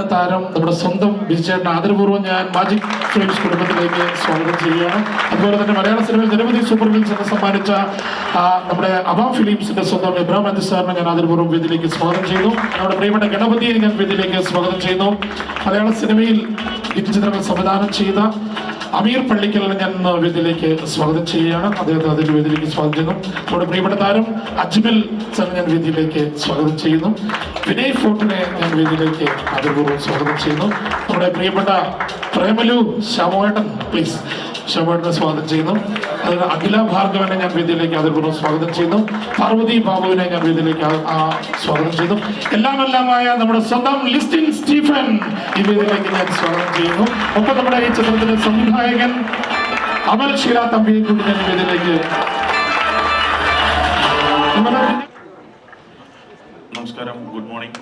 താരം നമ്മുടെ സ്വന്തം ബിജുചേട്ടൻ ആദരപൂർവം ഞാൻ മാജിക് ഫിലിംസ് കുടുംബത്തിലേക്ക് സ്വാഗതം ചെയ്യുകയാണ്. അതുപോലെ തന്നെ മലയാള സിനിമയിൽ നിരവധി സൂപ്പർ ഫിലിംസ് എന്ന് സമ്മാനിച്ച നമ്മുടെ അബാം ഫിലിംസിന്റെ സ്വന്തം എബ്രാം അതി സാറിനെ ഞാൻ ആദരപൂർവം വേദിയിലേക്ക് സ്വാഗതം ചെയ്യുന്നു. നമ്മുടെ പ്രിയപ്പെട്ട ഗണപതിയെ ഞാൻ വേദിയിലേക്ക് സ്വാഗതം ചെയ്യുന്നു. മലയാള സിനിമയിൽ ഹിറ്റ് ചിത്രങ്ങൾ സംവിധാനം ചെയ്ത അമീർ പള്ളിക്കലിനെ ഞാൻ വേദിയിലേക്ക് സ്വാഗതം ചെയ്യുകയാണ്. അദ്ദേഹത്തെ അതിന്റെ വേദിയിലേക്ക് സ്വാഗതം ചെയ്യുന്നു. നമ്മുടെ പ്രിയപ്പെട്ട താരം അജ്മൽ സാറിനെ ഞാൻ വേദിയിലേക്ക് സ്വാഗതം ചെയ്യുന്നു. വിനയ് ഫോർട്ടിനെ ഞാൻ വേദിയിലേക്ക് ആദരപൂർവം സ്വാഗതം ചെയ്യുന്നു. നമ്മുടെ പ്രിയപ്പെട്ട പ്രേമലു ശ്യാമോട്ടൻ പ്ലീസ് ശ്യാമോട്ടനെ സ്വാഗതം ചെയ്യുന്നു. അതുപോലെ അഖില ഭാർഗവനെ ഞാൻ വേദിയിലേക്ക് ആദരപൂർവം സ്വാഗതം ചെയ്യുന്നു. പാർവതി ബാബുവിനെ ഞാൻ വേദിയിലേക്ക് സ്വാഗതം ചെയ്യുന്നു. എല്ലാം എല്ലാമായ നമ്മുടെ സ്വന്തം ലിസ്റ്റിൻ സ്റ്റീഫൻ ഈ വേദിയിലേക്ക് ഞാൻ സ്വാഗതം ചെയ്യുന്നു. ഒപ്പം നമ്മുടെ ഈ ചിത്രത്തിന്റെ സംവിധായകൻ അമൽ ഷീല തമ്പിയെ കൂടി ഞാൻ വേദിയിലേക്ക് നമസ്കാരം. Good morning.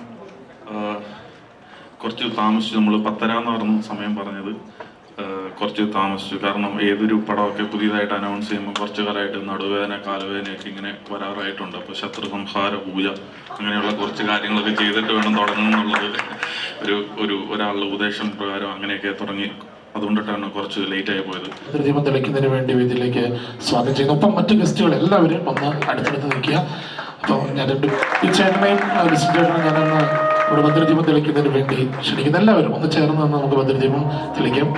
കുറച്ച് താമസിച്ച് നമ്മൾ പത്തര എന്ന് പറഞ്ഞ സമയം പറഞ്ഞത്. കുറച്ച് താമസിച്ചു. കാരണം ഏതൊരു പടമൊക്കെ പുതിയതായിട്ട് അനൗൺസ് ചെയ്യുമ്പോൾ കുറച്ച് കാലമായിട്ട് നടുവേദന കാലുവേദനയൊക്കെ ഇങ്ങനെ വരാറായിട്ടുണ്ട്. അപ്പോൾ ശത്രു സംഹാര പൂജ അങ്ങനെയുള്ള കുറച്ച് കാര്യങ്ങളൊക്കെ ചെയ്തിട്ട് വേണം തുടങ്ങണം എന്നുള്ളത് ഒരു ഒരു ഒരാളുടെ ഉപദേശം പ്രകാരം അങ്ങനെയൊക്കെ തുടങ്ങി. അതുകൊണ്ടിട്ടാണ് കുറച്ച് ലേറ്റ് ആയി പോയത്. ഭദ്രദീപം തെളിക്കുന്നതിന് വേണ്ടി വേദിയിലേക്ക് സ്വാഗതം ചെയ്യുന്നു. ഒപ്പം മറ്റു ഗസ്റ്റുകൾ എല്ലാവരും ഒന്ന് അടുത്തടുത്ത് നിൽക്കുക. അപ്പോൾ ചേട്ടനെ ഞാനൊന്ന് ഇവിടെ ഭദ്രദീപം തെളിക്കുന്നതിന് വേണ്ടി ക്ഷണിക്കുന്ന എല്ലാവരും ഒന്ന് ചേർന്ന് നമുക്ക് ഭദ്രദീപം തെളിക്കാം.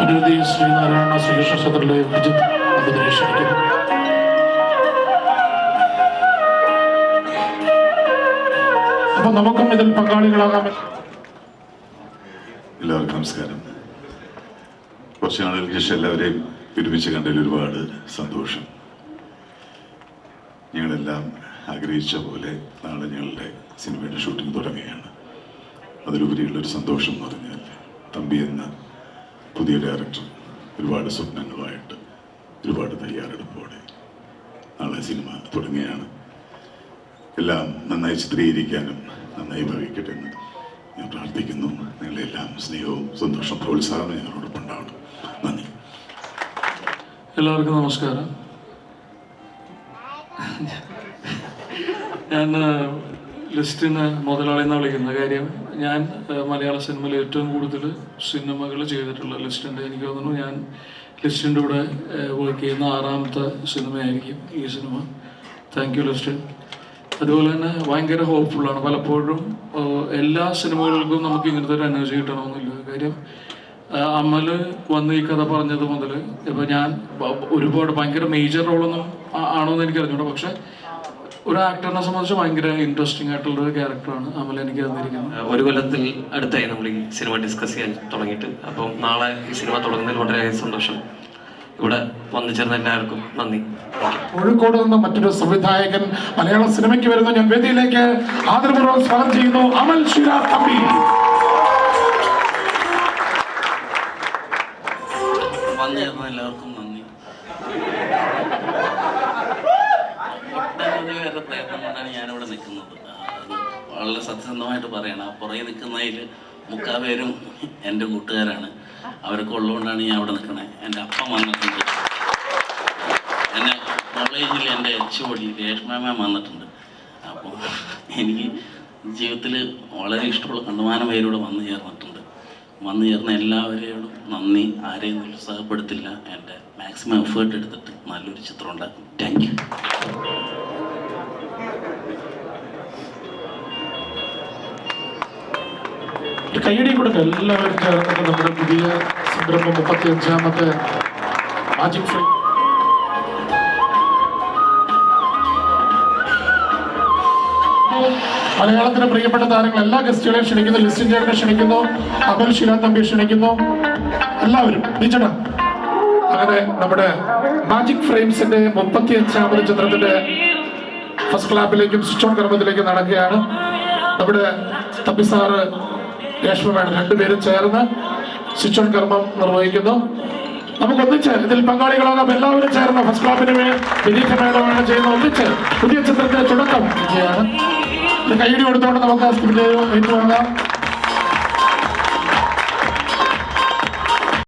പുനരുദ്ധി ശ്രീനാരായണ ശ്രീകൃഷ്ണ ക്ഷേത്രത്തിലെ വിജിത് അപ്പൊ നമുക്കും ഇതിൽ പങ്കാളികളാകാൻ എല്ലാവർക്കും നമസ്കാരം. കുറച്ച് നാളുകൾക്ക് ശേഷം എല്ലാവരെയും ഒരുമിച്ച് കണ്ടതിൽ ഒരുപാട് സന്തോഷം. ഞങ്ങളെല്ലാം ആഗ്രഹിച്ച പോലെ നാളെ ഞങ്ങളുടെ സിനിമയുടെ ഷൂട്ടിംഗ് തുടങ്ങുകയാണ്. അതിലുപരിയുള്ളൊരു സന്തോഷം എന്ന് പറഞ്ഞാൽ തമ്പി എന്ന പുതിയ ഡയറക്ടർ ഒരുപാട് സ്വപ്നങ്ങളുമായിട്ട് ഒരുപാട് തയ്യാറെടുപ്പോടെ നാളെ സിനിമ തുടങ്ങുകയാണ്. എല്ലാം നന്നായി ചിത്രീകരിക്കാനും നന്നായി ഭവിക്കട്ടെ എന്ന് ഞാൻ പ്രാർത്ഥിക്കുന്നു. നിങ്ങളുടെ എല്ലാം സ്നേഹവും സന്തോഷവും പ്രോത്സാഹനവും ഞങ്ങളോടൊപ്പം ഉണ്ടാവണം. നന്ദി. എല്ലാവർക്കും നമസ്കാരം. ഞാൻ ലിസ്റ്റിന് മുതലാളി എന്ന് വിളിക്കുന്ന കാര്യം ഞാൻ മലയാള സിനിമയിൽ ഏറ്റവും കൂടുതൽ സിനിമകൾ ചെയ്തിട്ടുള്ള ലിസ്റ്റിന്റെ എനിക്ക് തോന്നുന്നു ഞാൻ ലിസ്റ്റിന്റെ കൂടെ വർക്ക് ചെയ്യുന്ന ആറാമത്തെ സിനിമയായിരിക്കും ഈ സിനിമ. താങ്ക് യു ലിസ്റ്റിൻ അതുപോലെ തന്നെ ഭയങ്കര ഹോപ്പ്ഫുള്ളാണ് പലപ്പോഴും എല്ലാ സിനിമകൾക്കും നമുക്ക് ഇങ്ങനത്തെ ഒരു എനർജി കിട്ടണമെന്നില്ല. കാര്യം അമ്മൽ വന്ന് ഈ കഥ പറഞ്ഞത് മുതൽ ഇപ്പം ഞാൻ ഒരുപാട് ഭയങ്കര മേജർ റോളൊന്നും ആണോ എന്ന് എനിക്ക് പക്ഷേ പക്ഷെ ഒരു ആക്ടറിനെ സംബന്ധിച്ച് ഭയങ്കര ഇൻട്രസ്റ്റിംഗ് ആയിട്ടുള്ള ഒരു ക്യാരക്ടറാണ് അമല എനിക്ക് തന്നിരിക്കുന്നത്. ഒരു കൊല്ലത്തിൽ അടുത്തായി നമ്മൾ ഈ സിനിമ ഡിസ്കസ് ചെയ്യാൻ തുടങ്ങിയിട്ട്. അപ്പം നാളെ ഈ സിനിമ തുടങ്ങുന്നതിൽ വളരെ സന്തോഷം. ഇവിടെ വന്നു ചേർന്ന എല്ലാവർക്കും നന്ദി. കോഴിക്കോട് നിന്ന് മറ്റൊരു സംവിധായകൻ മലയാള സിനിമയ്ക്ക് വരുന്ന ഞാൻ വേദിയിലേക്ക് ആദരപൂർവം സ്വാഗതം ചെയ്യുന്നു. അമൽ ശിരാ തമ്പി. പേരുടെ പ്രയത്നം കൊണ്ടാണ് ഞാനിവിടെ നിൽക്കുന്നത്. വളരെ സത്യസന്ധമായിട്ട് പറയണം. ആ പുറകെ നിൽക്കുന്നതിൽ മുക്കാപേരും എന്റെ കൂട്ടുകാരാണ്. അവരൊക്കെ ഉള്ളതുകൊണ്ടാണ് ഞാൻ അവിടെ നിൽക്കുന്നത് എന്റെ അപ്പം വന്നിട്ടുണ്ട്. എന്നെ കോളേജിൽ എന്റെ എച്ച് ഒടി രേഷ്മ വന്നിട്ടുണ്ട്. അപ്പോൾ എനിക്ക് ജീവിതത്തിൽ വളരെ ഇഷ്ടമുള്ള കണ്ടുമാനം പേരൂടെ വന്നു ചേർന്നിട്ടുണ്ട്. വന്നു ചേർന്ന എല്ലാവരെയോടും നന്ദി. ആരെയും നിരുത്സാഹപ്പെടുത്തില്ല. എന്റെ മാക്സിമം എഫേർട്ട് എടുത്തിട്ട് നല്ലൊരു ചിത്രം ഉണ്ടാക്കും. Thank you. കൈയടി കൊടുക്കുക എല്ലാവരും ചേർന്നിട്ട് നമ്മുടെ പുതിയ സംരംഭം മുപ്പത്തി അഞ്ചാമത്തെ മാജിക് ഫ്ലൈ മലയാളത്തിന് പ്രിയപ്പെട്ട താരങ്ങൾ എല്ലാ ഗസ്റ്റുകളെയും ക്ഷണിക്കുന്നു. ലിസ്റ്റിൻ ചേട്ടനെ ക്ഷണിക്കുന്നു. അമൽ ശിലാ തമ്പി ക്ഷണിക്കുന്നു. എല്ലാവരും ബിജട അങ്ങനെ നമ്മുടെ മാജിക് ഫ്രെയിംസിന്റെ മുപ്പത്തി അഞ്ചാമത് ചിത്രത്തിന്റെ ഫസ്റ്റ് ക്ലാബിലേക്കും സ്വിച്ച് ഓൺ കർമ്മത്തിലേക്കും നടക്കുകയാണ്. നമ്മുടെ തമ്പി സാറ് രേഷ്മ വേണം രണ്ടുപേരും ചേർന്ന് ശിക്ഷൺ കർമ്മം നിർവഹിക്കുന്നു. നമുക്ക് ഒന്നിച്ച് ഇതിൽ പങ്കാളികളാകാം. എല്ലാവരും ചേർന്ന് ഫസ്റ്റ് ക്ലാബിന് വിനീത മേളമാണ് ചെയ്യുന്ന ഒന്നിച്ച് പുതിയ ചിത്രത്തിന്റെ തുടക്കം. വിജയാണ്. കൈയടി കൊടുത്തുകൊണ്ട് നമുക്ക് ഏറ്റുവാങ്ങാം